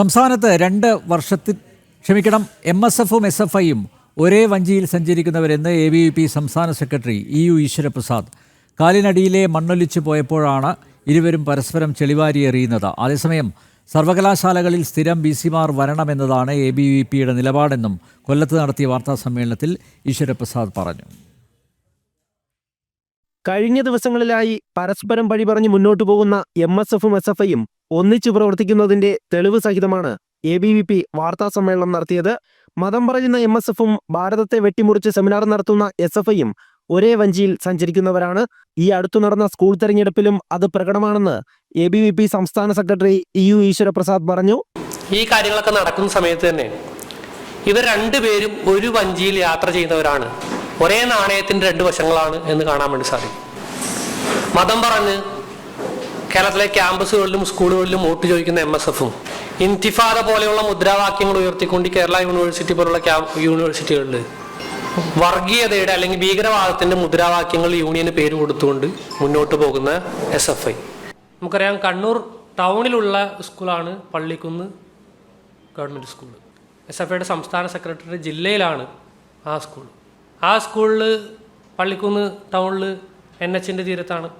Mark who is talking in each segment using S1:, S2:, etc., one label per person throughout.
S1: സംസ്ഥാനത്ത് രണ്ട് വർഷത്തിൽ ക്ഷമിക്കണം എം എസ് എഫും എസ് എഫ് ഐയും ഒരേ വഞ്ചിയിൽ സഞ്ചരിക്കുന്നവരെന്ന് എ ബി വി പി സംസ്ഥാന സെക്രട്ടറി ഇ യു ഈശ്വരപ്രസാദ്. കാലിനടിയിലെ മണ്ണൊലിച്ചു പോയപ്പോഴാണ് ഇരുവരും പരസ്പരം ചെളിവാരി എറിയുന്നത്. അതേസമയം സർവകലാശാലകളിൽ സ്ഥിരം ബി സിമാർ വരണമെന്നതാണ് എ ബി വി പിയുടെ നിലപാടെന്നും കൊല്ലത്ത് നടത്തിയ വാർത്താ സമ്മേളനത്തിൽ ഈശ്വരപ്രസാദ് പറഞ്ഞു.
S2: കഴിഞ്ഞ ദിവസങ്ങളിലായി പരസ്പരം പഴി പറഞ്ഞ് മുന്നോട്ടു പോകുന്ന എം എസ് എഫും എസ് എഫ് ഐയും ഒന്നിച്ചു പ്രവർത്തിക്കുന്നതിന്റെ തെളിവ് സഹിതമാണ് എ ബി വി പി വാർത്താ സമ്മേളനം നടത്തിയത്. മതം പറയുന്ന എം എസ് എഫും ഭാരതത്തെ വെട്ടിമുറിച്ച് സെമിനാർ നടത്തുന്ന എസ് എഫ് ഐയും ഒരേ വഞ്ചിയിൽ സഞ്ചരിക്കുന്നവരാണ്. ഈ അടുത്തു നടന്ന സ്കൂൾ തെരഞ്ഞെടുപ്പിലും അത് പ്രകടമാണെന്ന് എ ബി വി പി സംസ്ഥാന സെക്രട്ടറി ഇ യു ഈശ്വരപ്രസാദ് പറഞ്ഞു.
S3: ഈ കാര്യങ്ങളൊക്കെ നടക്കുന്ന സമയത്ത് തന്നെ ഇവർ രണ്ടുപേരും ഒരു വഞ്ചിയിൽ യാത്ര ചെയ്യുന്നവരാണ്. ഒരേ നാണയത്തിന്റെ രണ്ട് വശങ്ങളാണ് എന്ന് കാണാൻ വേണ്ടി സാധിക്കും. മതം പറഞ്ഞ് കേരളത്തിലെ ക്യാമ്പസുകളിലും സ്കൂളുകളിലും വോട്ട് ചോദിക്കുന്ന എം എസ് എഫും ഇൻതിഫാദ പോലെയുള്ള മുദ്രാവാക്യങ്ങൾ ഉയർത്തിക്കൊണ്ട് കേരള യൂണിവേഴ്സിറ്റി പോലുള്ള യൂണിവേഴ്സിറ്റികളിൽ വർഗീയതയുടെ അല്ലെങ്കിൽ ഭീകരവാദത്തിന്റെ മുദ്രാവാക്യങ്ങൾ യൂണിയന് പേര് കൊടുത്തുകൊണ്ട് മുന്നോട്ട് പോകുന്ന എസ് എഫ് ഐ നമുക്കറിയാം കണ്ണൂർ ടൗണിലുള്ള സ്കൂളാണ് Pallikkunnu government school S F ഐയുടെ സംസ്ഥാന സെക്രട്ടറി ജില്ലയിലാണ് ആ സ്കൂൾ ആ സ്കൂളിൽ പള്ളിക്കുന്ന് ടൗണിൽ എൻ എച്ചിന്റെ തീരത്താണ്.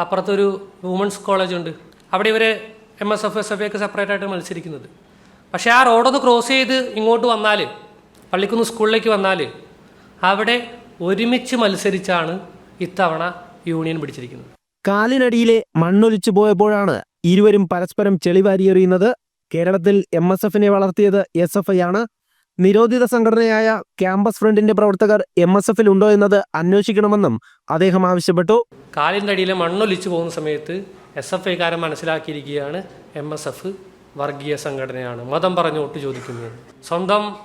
S3: അപ്പുറത്തൊരു വുമൻസ് കോളേജ് ഉണ്ട് അവിടെ ഇവർ M S F S F ഒക്കെ സെപ്പറേറ്റ് ആയിട്ട് മത്സരിക്കുന്നത്. പക്ഷേ ആ റോഡൊന്ന് ക്രോസ് ചെയ്ത് ഇങ്ങോട്ട് വന്നാൽ പള്ളിക്കുന്ന് സ്കൂളിലേക്ക് വന്നാൽ അവിടെ ഒരുമിച്ച് മത്സരിച്ചാണ് ഇത്തവണ യൂണിയൻ പിടിച്ചിരിക്കുന്നത്.
S2: കാലിനടിയിലെ മണ്ണൊലിച്ചു പോയപ്പോഴാണ് ഇരുവരും പരസ്പരം ചെളിവാരിയെറിയുന്നത്. കേരളത്തിൽ എം എസ് എഫിനെ വളർത്തിയത് എസ് എഫ് ഐ ആണ്. നിരോധിത സംഘടനയായ ക്യാമ്പസ് ഫ്രണ്ടിന്റെ പ്രവർത്തകർ എം എസ് എഫിൽ ഉണ്ടോ എന്നത് അന്വേഷിക്കണമെന്നും അദ്ദേഹം ആവശ്യപ്പെട്ടു.
S3: കാലിന്റെ അടിയിൽ മണ്ണൊലിച്ചു പോകുന്ന സമയത്ത് എസ് എഫ് ഐക്കാരൻ മനസ്സിലാക്കിയിരിക്കുകയാണ് എം എസ് എഫ് വർഗീയ സംഘടനയാണ്. മതം പറഞ്ഞു വോട്ട് ചോദിക്കുന്നത്. സ്വന്തം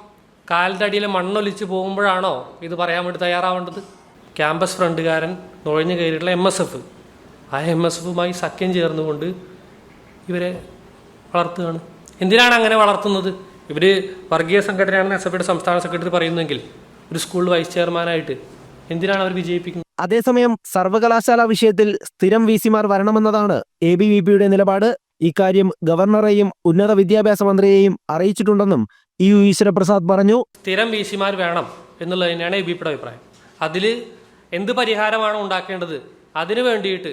S3: കാലിന്റെ അടിയിൽ മണ്ണൊലിച്ച് പോകുമ്പോഴാണോ ഇത് പറയാൻ വേണ്ടി തയ്യാറാവേണ്ടത്? ക്യാമ്പസ് ഫ്രണ്ടുകാരൻ നുഴഞ്ഞു കയറിയിട്ടുള്ള എം എസ് എഫ് ആ എം എസ് എഫുമായി സഖ്യം ചേർന്നുകൊണ്ട് ഇവരെ വളർത്തുകയാണ്. എന്തിനാണ് അങ്ങനെ വളർത്തുന്നത്? ഇവർ വർഗീയ സംഘടനയാണെന്ന് എസ് എഫ് ഐയുടെ സംസ്ഥാന സെക്രട്ടറി പറയുന്നെങ്കിൽ ഒരു സ്കൂൾ വൈസ് ചെയർമാനായിട്ട് എന്തിനാണ് അവർ വിജയിപ്പിക്കുന്നത്?
S2: അതേസമയം സർവകലാശാല വിഷയത്തിൽ സ്ഥിരം വി സിമാർ വരണമെന്നതാണ് എ ബി വി പിയുടെ നിലപാട്. ഇക്കാര്യം ഗവർണറെയും ഉന്നത വിദ്യാഭ്യാസ മന്ത്രിയെയും അറിയിച്ചിട്ടുണ്ടെന്നും ഇ യു ഈശ്വരപ്രസാദ് പറഞ്ഞു.
S3: സ്ഥിരം വി സിമാർ വേണം എന്നുള്ളത് തന്നെയാണ് എ ബി പിയുടെ അഭിപ്രായം. അതിൽ എന്ത് പരിഹാരമാണ് ഉണ്ടാക്കേണ്ടത്? അതിനു വേണ്ടിയിട്ട്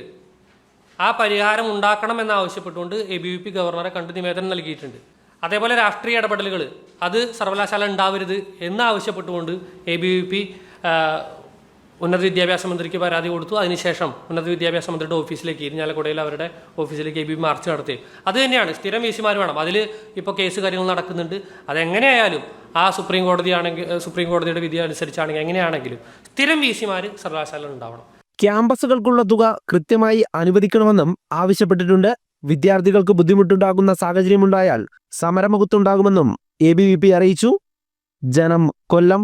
S3: ആ പരിഹാരം ഉണ്ടാക്കണം എന്നാവശ്യപ്പെട്ടുകൊണ്ട് എ ബി വി പി ഗവർണറെ കണ്ട് നിവേദനം നൽകിയിട്ടുണ്ട്. അതേപോലെ രാഷ്ട്രീയ ഇടപെടലുകൾ. അത് സർവകലാശാല ഉണ്ടാവരുത് എന്നാവശ്യപ്പെട്ടുകൊണ്ട് എ ബി വി പി ഉന്നത വിദ്യാഭ്യാസ മന്ത്രിക്ക് പരാതി കൊടുത്തു. അതിനുശേഷം ഉന്നത വിദ്യാഭ്യാസ മന്ത്രിയുടെ ഓഫീസിലേക്ക് ഇരിഞ്ഞാലക്കുടയിൽ അവരുടെ ഓഫീസിലേക്ക് എ ബി മാർച്ച് നടത്തി. അത് തന്നെയാണ് സ്ഥിരം വി സിമാർ വേണം. അതിൽ ഇപ്പോൾ കേസ് കാര്യങ്ങൾ നടക്കുന്നുണ്ട്. അതെങ്ങനെയായാലും ആ സുപ്രീം കോടതിയാണെങ്കിൽ സുപ്രീം കോടതിയുടെ വിധി അനുസരിച്ചാണെങ്കിൽ എങ്ങനെയാണെങ്കിലും സ്ഥിരം വി സിമാർ സർവകലാശാല ഉണ്ടാവണം.
S2: ക്യാമ്പസുകൾക്കുള്ള തുക കൃത്യമായി അനുവദിക്കണമെന്നും ആവശ്യപ്പെട്ടിട്ടുണ്ട്. വിദ്യാർത്ഥികൾക്ക് ബുദ്ധിമുട്ടുണ്ടാകുന്ന സാഹചര്യമുണ്ടായാൽ സമരമുഖത്തുണ്ടാകുമെന്നും എ ബി വി പി അറിയിച്ചു. ജനം കൊല്ലം.